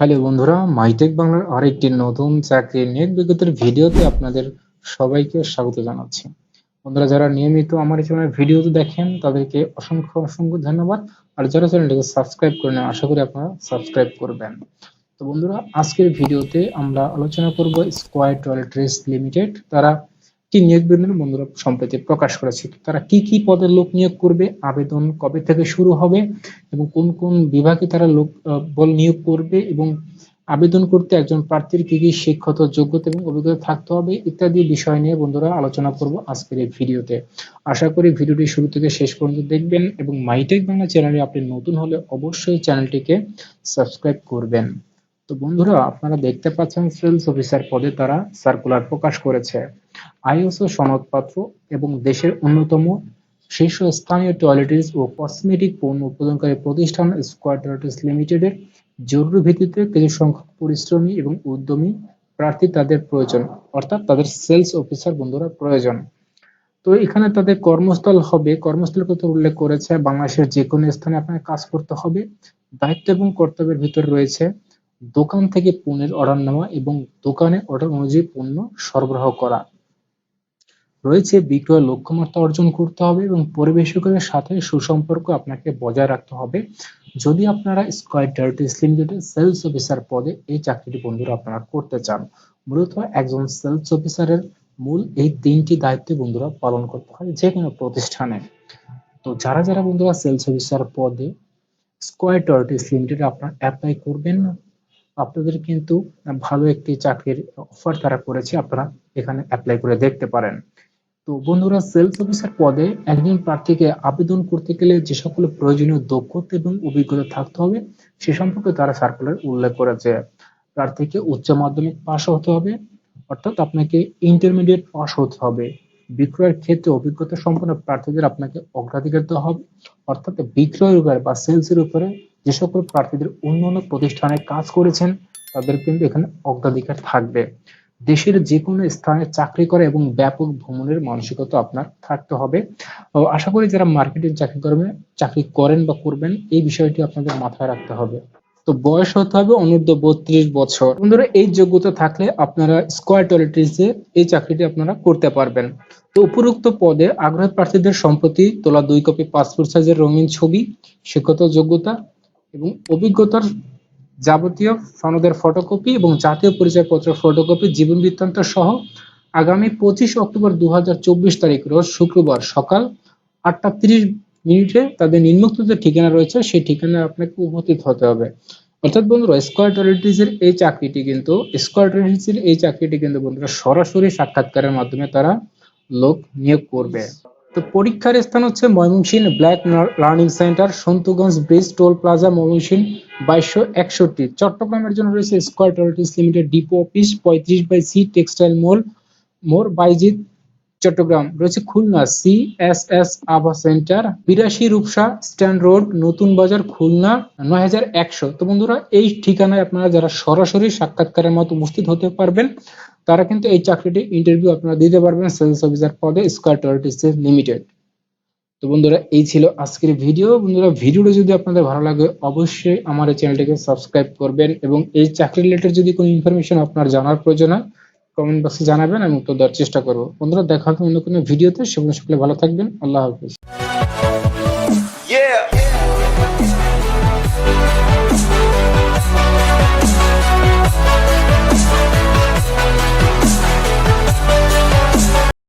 Hello বন্ধুরা, MyTech বাংলার আরেকটি নতুন চাকরি নিয়োগ বিজ্ঞপ্তির ভিডিওতে আপনাদের সবাইকে স্বাগত জানাচ্ছি। বন্ধুরা, যারা নিয়মিত আমার চ্যানেলের ভিডিওতে দেখেন, তাদেরকে অসংখ্য অসংখ্য ধন্যবাদ। আর যারা চ্যানেলটিকে সাবস্ক্রাইব করে নেন আশা করি আপনারা সাবস্ক্রাইব করবেন। তো বন্ধুরা, আজকের ভিডিওতে আমরা আলোচনা করব স্কোয়ার টয়লেট্রিজ লিমিটেড তারা কি নিয়োগ বিবরণী বন্ধুরা সম্প্রতি প্রকাশ করেছে তারা কি কি পদে লোক নিয়োগ করবে, আবেদন কবে থেকে শুরু হবে এবং কোন কোন বিভাগে তারা লোক বল নিয়োগ করবে এবং আবেদন করতে একজন প্রার্থীর কি কি শিক্ষত যোগ্যতা এবং অভিজ্ঞতা থাকতে হবে ইত্যাদি বিষয় নিয়ে বন্ধুরা আলোচনা করব আজকের এই ভিডিওতে। আশা করি ভিডিওটি শুরু থেকে শেষ পর্যন্ত দেখবেন এবং মাইটেক বাংলা চ্যানেলে আপনি নতুন হলে অবশ্যই চ্যানেলটিকে সাবস্ক্রাইব করবেন। তো বন্ধুরা, আপনারা দেখতে পাচ্ছেন সেলস অফিসার পদে তারা সার্কুলার প্রকাশ করেছে। আইএসও সনদপত্র এবং দেশের অন্যতম শীর্ষস্থানীয় টয়লেট্রিজ ও কসমেটিক পণ্য উৎপাদনকারী প্রতিষ্ঠান স্কোয়ার টয়লেট্রিজ লিমিটেডের জরুরি ভিত্তিতে কিছু সংখ্যক পরিশ্রমী এবং উদ্যমী প্রার্থী তাদের প্রয়োজন, অর্থাৎ তাদের সেলস অফিসার বন্ধুরা প্রয়োজন। তো এখানে তাদের কর্মস্থল হবে। কর্মস্থলের কথা উল্লেখ করেছে, বাংলাদেশের যে কোনো স্থানে আপনাকে কাজ করতে হবে। দায়িত্ব এবং কর্তব্যের ভিতরে রয়েছে। দোকান থেকে পণ্যের অর্ডার নেওয়া এবং দোকানে অর্ডার অনুযায়ী পণ্য সরবরাহ করা। রয়েছে বিক্রয় লক্ষ্যমাত্রা অর্জন করতে হবে এবং পরিবেশকের সাথে সুসম্পর্ক আপনাকে বজায় রাখতে হবে। যদি আপনারা স্কোয়ার টার্টিস লিমিটেডের সেলস অফিসার পদে এই চাকরিটি বন্ধুরা আপনারা করতে চান, মূলত একজন সেলস অফিসারের মূল এই তিনটি দায়িত্ব বন্ধুরা পালন করতে হয় যে কোনো প্রতিষ্ঠানে। তো যারা যারা বন্ধুরা সেলস অফিসার পদে স্কোয়ার টার্টিস লিমিটেড আপনারা অ্যাপ্লাই করবেন আপনাদের কিন্তু ভালো একটি চাকরির অফার তারা করেছে, আপনারা এখানে অ্যাপ্লাই করে দেখতে পারেন। তো বন্ধুরা সেলস অফিসার পদে একজন প্রার্থীকে আবেদন করতে গেলে যে সকল প্রয়োজনীয় দক্ষতা এবং অভিজ্ঞতা থাকতে হবে, সে সম্পর্কে তারা সার্কুলার উল্লেখ করেছে। প্রার্থীকে উচ্চ মাধ্যমিক পাশ হতে হবে, অর্থাৎ আপনাকে ইন্টারমিডিয়েট পাশ হতে হবে। বিক্রয়ের ক্ষেত্রে অভিজ্ঞতা সম্পন্ন প্রার্থীদের আপনাকে অগ্রাধিকার দেওয়া হবে, অর্থাৎ বিক্রয়ের উপরে বা সেলস এর উপরে যে সকল প্রার্থীদের অন্য প্রতিষ্ঠানে কাজ করেছেন, তাদের কিন্তু এখানে অগ্রাধিকার থাকবে। দেশের যে কোনো স্থানে চাকরি করে এবং ব্যাপক ভ্রমণের মানসিকতা আপনার থাকতে হবে। আশা করি যারা মার্কেটিং চাকরি করবেন, চাকরি করেন বা করবেন, এই বিষয়টি আপনাদের মাথায় রাখতে হবে। তো বয়স হতে হবে অনূর্ধ্ব বত্রিশ বছর। বন্ধুরা, এই যোগ্যতা থাকলে আপনারা স্কোয়ার টয়লেট্রিজে এই চাকরিটি আপনারা করতে পারবেন। তো উপরোক্ত পদে আগ্রহী প্রার্থীদের সম্প্রতি তোলা দুই কপি পাসপোর্ট সাইজের রঙিন ছবি শিক্ষত যোগ্যতা এবং অভিজ্ঞতার যাবতীয় সনদের ফটোকপি এবং জাতীয় পরিচয়পত্র ফটোকপি জীবন বৃত্তান্ত সহ আগামী পঁচিশ অক্টোবর দু তারিখ, রোজ শুক্রবার সকাল আটটা তিরিশ মিনিটে তাদের নিম্নোক্ত যে ঠিকানা রয়েছে, সেই ঠিকানায় আপনাকে উপস্থিত হতে হবে। অর্থাৎ বন্ধুরা স্কোয়ার টয়লেট্রিজের এই চাকরিটি কিন্তু স্কোয়ার টয়লেট্রিজের এই চাকরিটি কিন্তু বন্ধুরা সরাসরি সাক্ষাৎকারের মাধ্যমে তারা লোক নিয়োগ করবে। তো পরীক্ষার স্থান হচ্ছে Mymensingh BRAC Learning Centre, Shambhuganj bridge, toll plaza, Mymensingh, বাইশশো একষট্টি। চট্টগ্রামের জন্য রয়েছে Square Toiletries Limited depot office পঁয়ত্রিশ বাই সি টেক্সটাইল মল মোর বাইজিৎ চট্টগ্রাম, রয়েছে Khulna C S S Ava centre, বিরাশি রূপসা স্ট্যান্ড রোড, নতুন বাজার খুলনা নয় হাজার একশো। তো বন্ধুরা, এই ঠিকানায় আপনারা যারা সরাসরি সাক্ষাৎকারের মতো উপস্থিত হতে পারবেন, তারা কিন্তু এই চাকরিটি ইন্টারভিউ আপনারা দিতে পারবেন সেলস অফিসার পদে স্কোয়ার টয়লেট্রিজ লিমিটেড তো বন্ধুরা, এই ছিল আজকের ভিডিও বন্ধুরা ভিডিওটা যদি আপনাদের ভালো লাগে, অবশ্যই আমার এই চ্যানেলটিকে সাবস্ক্রাইব করবেন এবং এই চাকরি রিলেটেড যদি কোনো ইনফরমেশন আপনার জানার প্রয়োজন হয় কমেন্ট বক্সে জানাবেন, আমি উত্তর দেওয়ার চেষ্টা করব। বন্ধুরা, দেখা হবে অন্য কোনো ভিডিওতে। সেগুলো সকলে ভালো থাকবেন। আল্লাহ হাফিজ.